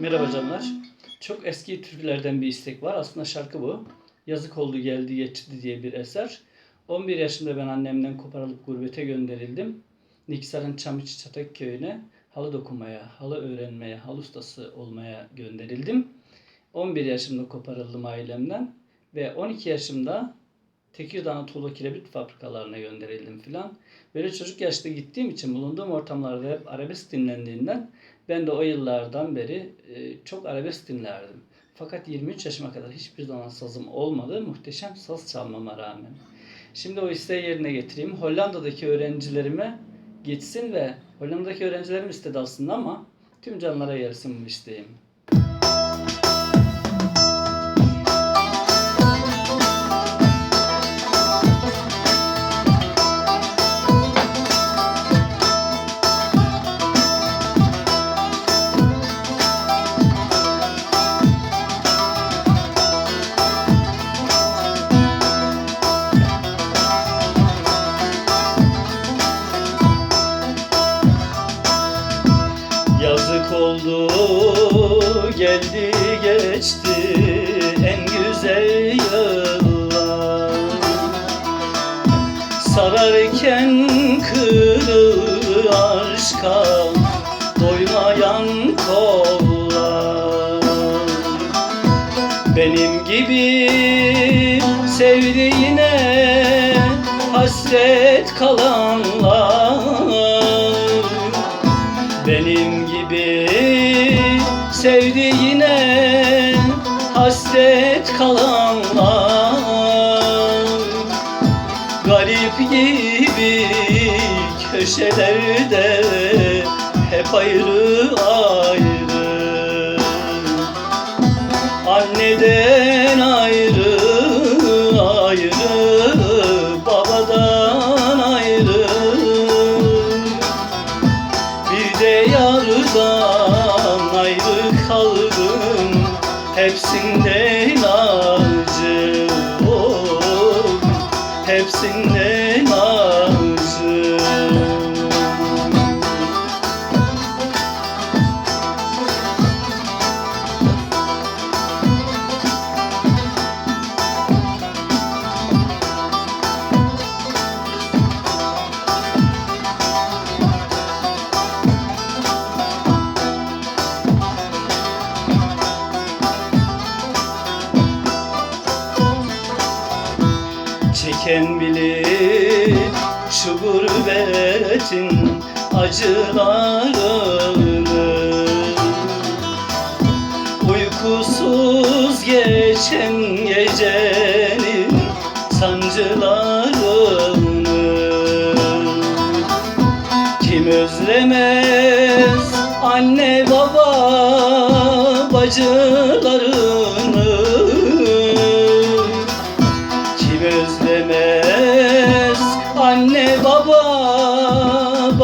Merhaba canlar. Çok eski türkülerden bir istek var. Aslında şarkı bu. Yazık oldu geldi geçti diye bir eser. 11 yaşında ben annemden koparılıp gurbete gönderildim. Niksar'ın Çamiçi Çatak köyüne halı dokumaya, halı öğrenmeye, halı ustası olmaya gönderildim. 11 yaşımda koparıldım ailemden ve 12 yaşımda Tekirdağ tuğla kirebit fabrikalarına gönderildim filan. Böyle çocuk yaşta gittiğim için bulunduğum ortamlarda hep arabesk dinlendiğinden ben de o yıllardan beri e, çok arabesk dinlerdim. Fakat 23 yaşıma kadar hiçbir zaman sazım olmadı. Muhteşem saz çalmama rağmen. Şimdi o isteği yerine getireyim. Hollanda'daki öğrencilerime gitsin ve Hollanda'daki öğrencilerim istedi aslında ama tüm canlara gelsin bu isteğim. Geldi geçti en güzel yıllar. Sararken kırılır aşka doymayan kollar. Benim gibi sevdiğine hasret kalanlar sevdiğine hasret kalanlar. Garip gibi köşelerde hep ayrı ayrı. Anneden ayrı ayrı kaldım Hepsinden acı oh, Hepsinden Çeken bilir. Şu gurbetin acılarını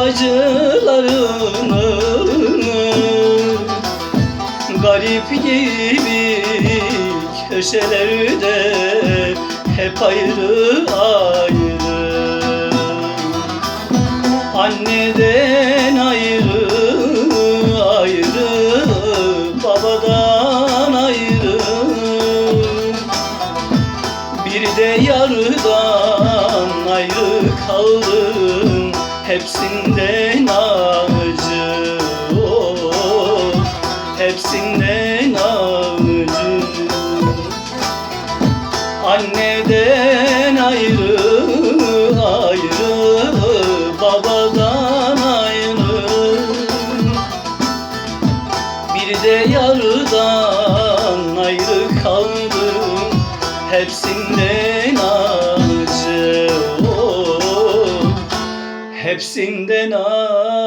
bacılarını Garip gibi köşelerde hep ayrı ayrı. Anneden ayrı ayrı babadan ayrı. Bir de yardan ayrı kaldım Hepsinden acı oh, Hepsinden acı Anneden ayrı ayrı Babadan ayrı. Bir de yardan ayrı kaldım Hepsinden oh, Hepsinden acı